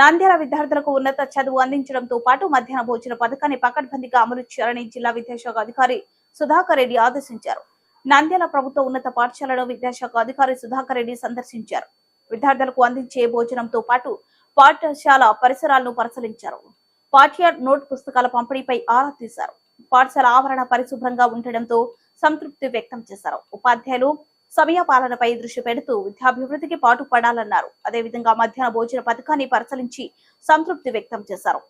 నంద్యాల విద్యార్థులకు ఉన్నత చదువు అందించడంతో పాటు మధ్యాహ్న భోజన పథకాన్ని పకడ్బందీగా అమలు చేయాలని జిల్లా విద్యాశాఖ అధికారి సుధాకర్ రెడ్డి ఆదేశించారు. నంద్యాల ప్రభుత్వ ఉన్నత పాఠశాలలో విద్యాశాఖ అధికారి సుధాకర్ రెడ్డి సందర్శించారు. విద్యార్థులకు అందించే భోజనంతో పాటు పాఠశాల పరిసరాలను పరిశీలించారు. పాఠ్య నోట్ పుస్తకాల పంపిణీపై ఆరా తీశారు. పాఠశాల ఆవరణ పరిశుభ్రంగా ఉండడంతో సంతృప్తి వ్యక్తం చేశారు. ఉపాధ్యాయులు సమయ పాలనపై దృష్టి పెడుతూ విద్యాభివృద్ధికి పాటు పడాలన్నారు అదేవిధంగా మధ్యాహ్న భోజన పథకాన్ని పరిశీలించి సంతృప్తి వ్యక్తం చేశారు.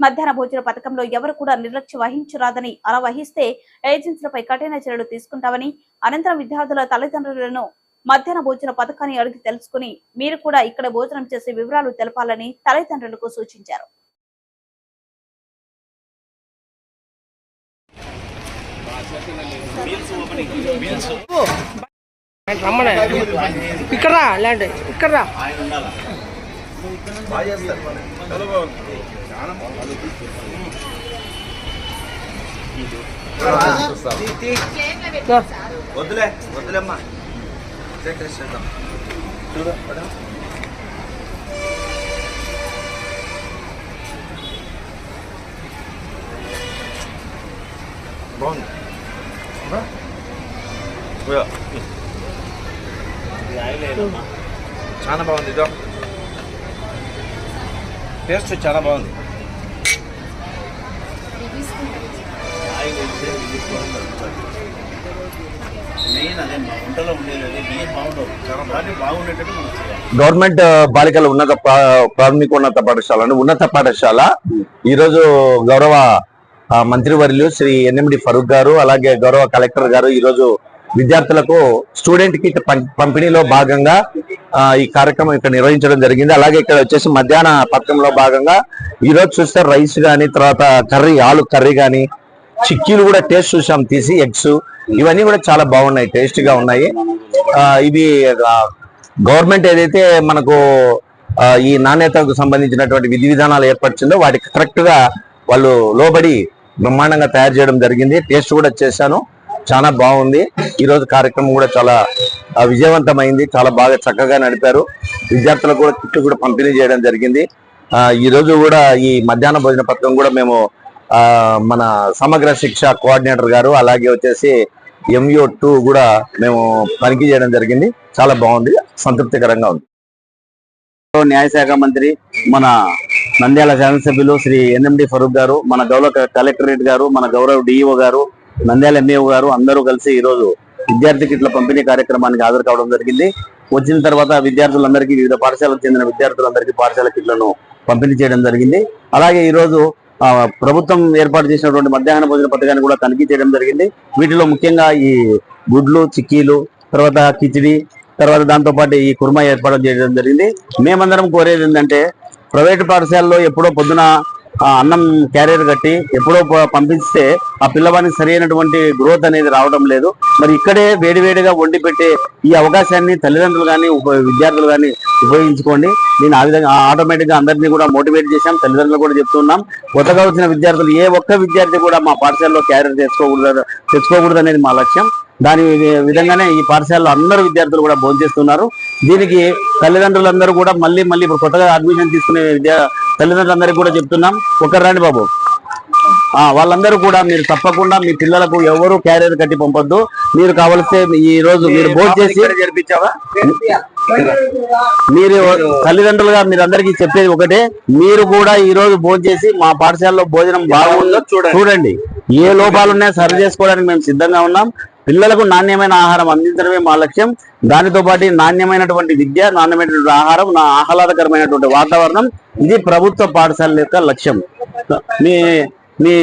మధ్యాహ్న భోజన పథకంలో ఎవరు కూడా నిర్లక్ష్యం వహించరాదని అలా వహిస్తే ఏజెన్సీలపై కఠిన చర్యలు తీసుకుంటామని అనంతరం విద్యార్థుల తల్లిదండ్రులను మధ్యాహ్న భోజన పథకాన్ని అడిగి తెలుసుకుని మీరు కూడా ఇక్కడ భోజనం చేసే వివరాలు తెలపాలని తల్లిదండ్రులకు సూచించారు. రమ్మనే. ఇక్కడ రా ల్యాండ్ ఇక్కడ రా. వద్దులే వద్దులేమ్మా ఇదే టేస్ట్ చేద్దాం చూడు. బాగుంది. చాలా బాగుంది ఇదో. టేస్ట్ చాలా బాగుంది. గవర్నమెంట్ బాలికల ఉన్నత ప్రా- ప్రాథమికోన్నత పాఠశాల అంటే ఉన్నత పాఠశాల. ఈరోజు గౌరవ మంత్రివర్యులు శ్రీ ఎన్ఎండి ఫరూక్ గారు అలాగే గౌరవ కలెక్టర్ గారు ఈరోజు విద్యార్థులకు స్టూడెంట్ కిట్ పంపిణీలో భాగంగా ఈ కార్యక్రమం ఇక్కడ నిర్వహించడం జరిగింది. అలాగే ఇక్కడ వచ్చేసి మధ్యాహ్న పథకంలో భాగంగా ఈరోజు చూస్తే రైస్ కానీ తర్వాత కర్రీ ఆలు కర్రీ కానీ చిక్కీలు కూడా టేస్ట్ చూసాం తీసి ఎగ్స్ ఇవన్నీ కూడా చాలా బాగున్నాయి టేస్ట్గా ఉన్నాయి ఇవి గవర్నమెంట్ ఏదైతే మనకు ఈ నాణ్యతకు సంబంధించినటువంటి విధి విధానాలు ఏర్పరిచిందో వాటికి కరెక్ట్గా వాళ్ళు లోబడి బ్రహ్మాండంగా తయారు చేయడం జరిగింది. టేస్ట్ కూడా చేశాను. చాలా బాగుంది. ఈ రోజు కార్యక్రమం కూడా చాలా విజయవంతమైంది. చాలా బాగా చక్కగా నడిపారు. విద్యార్థులకు కూడా కిట్లు కూడా పంపిణీ చేయడం జరిగింది. ఈరోజు కూడా ఈ మధ్యాహ్న భోజన పథకం కూడా మేము మన సమగ్ర శిక్ష కోఆర్డినేటర్ గారు అలాగే వచ్చేసి ఎంయూ టూ కూడా మేము తనిఖీ చేయడం జరిగింది. చాలా బాగుంది. సంతృప్తికరంగా ఉంది. న్యాయశాఖ మంత్రి మన నంద్యాల శాసనసభ్యులు శ్రీ ఎన్ఎండి ఫరూక్ గారు మన గౌరవ కలెక్టరేట్ గారు మన గౌరవ డిఈఓ గారు నంద్యాల ఎంఏఓ గారు అందరూ కలిసి ఈ రోజు విద్యార్థి కిట్ల పంపిణీ కార్యక్రమానికి హాజరు కావడం జరిగింది. వచ్చిన తర్వాత విద్యార్థులందరికీ వివిధ పాఠశాలకు చెందిన విద్యార్థులందరికీ పాఠశాల కిట్లను పంపిణీ చేయడం జరిగింది. అలాగే ఈ రోజు ఆ, ప్రభుత్వం ఏర్పాటు చేసినటువంటి మధ్యాహ్న భోజన పథకాన్ని కూడా తనిఖీ చేయడం జరిగింది. వీటిలో ముఖ్యంగా ఈ గుడ్లు చిక్కీలు తర్వాత కిచిడి తర్వాత దాంతో పాటు ఈ కుర్మా ఏర్పాటు చేయడం జరిగింది. మేమందరం కోరేది ఏంటంటే ప్రైవేట్ పాఠశాలలో ఎప్పుడో పొద్దున అన్నం క్యారియర్ కట్టి ఎప్పుడో ప- పంపిస్తే ఆ పిల్లవానికి సరైనటువంటి గ్రోత్ అనేది రావడం లేదు. మరి ఇక్కడే వేడివేడిగా వండి పెట్టే ఈ అవకాశాన్ని తల్లిదండ్రులు కానీ విద్యార్థులు కానీ ఉపయోగించుకోండి. నేను ఆ విధంగా ఆటోమేటిక్గా అందరినీ కూడా మోటివేట్ చేశాం. తల్లిదండ్రులు కూడా చెప్తున్నాం కొత్తగా వచ్చిన విద్యార్థులు ఏ ఒక్క విద్యార్థి కూడా మా పాఠశాలలో క్యారియర్ తెచ్చుకోకూడదు తెచ్చుకోకూడదు అనేది మా లక్ష్యం. దాని విధంగానే ఈ పాఠశాలలో అందరూ విద్యార్థులు కూడా భోంచేస్తున్నారు. దీనికి తల్లిదండ్రులందరూ కూడా మళ్ళీ మళ్ళీ ఇప్పుడు కొత్తగా అడ్మిషన్ తీసుకునే విద్యా తల్లిదండ్రులందరికీ కూడా చెప్తున్నాం. ఒకరు రండి బాబు. ఆ వాళ్ళందరూ కూడా మీరు తప్పకుండా మీ పిల్లలకు ఎవరు క్యారియర్ కట్టి పంపొద్దు. మీరు కావలిస్తే ఈ రోజు మీరు భోజనం చేసి జరిపించావా? మీరు తల్లిదండ్రులుగా మీరు అందరికీ చెప్పేది ఒకటే. మీరు కూడా ఈ రోజు భోజనం చేసి మా పాఠశాలలో భోజనం బాగుందో చూడండి. చూడండి. ఏ లోపాలు ఉన్నాయో సరి చేసుకోవడానికి మేము సిద్ధంగా ఉన్నాం. పిల్లలకు నాణ్యమైన ఆహారం అందించడమే మా లక్ష్యం. దానితో పాటు నాణ్యమైనటువంటి విద్య నాణ్యమైనటువంటి ఆహారం నా ఆహ్లాదకరమైనటువంటి వాతావరణం ఇది ప్రభుత్వ పాఠశాలల యొక్క లక్ష్యం. మీ మీ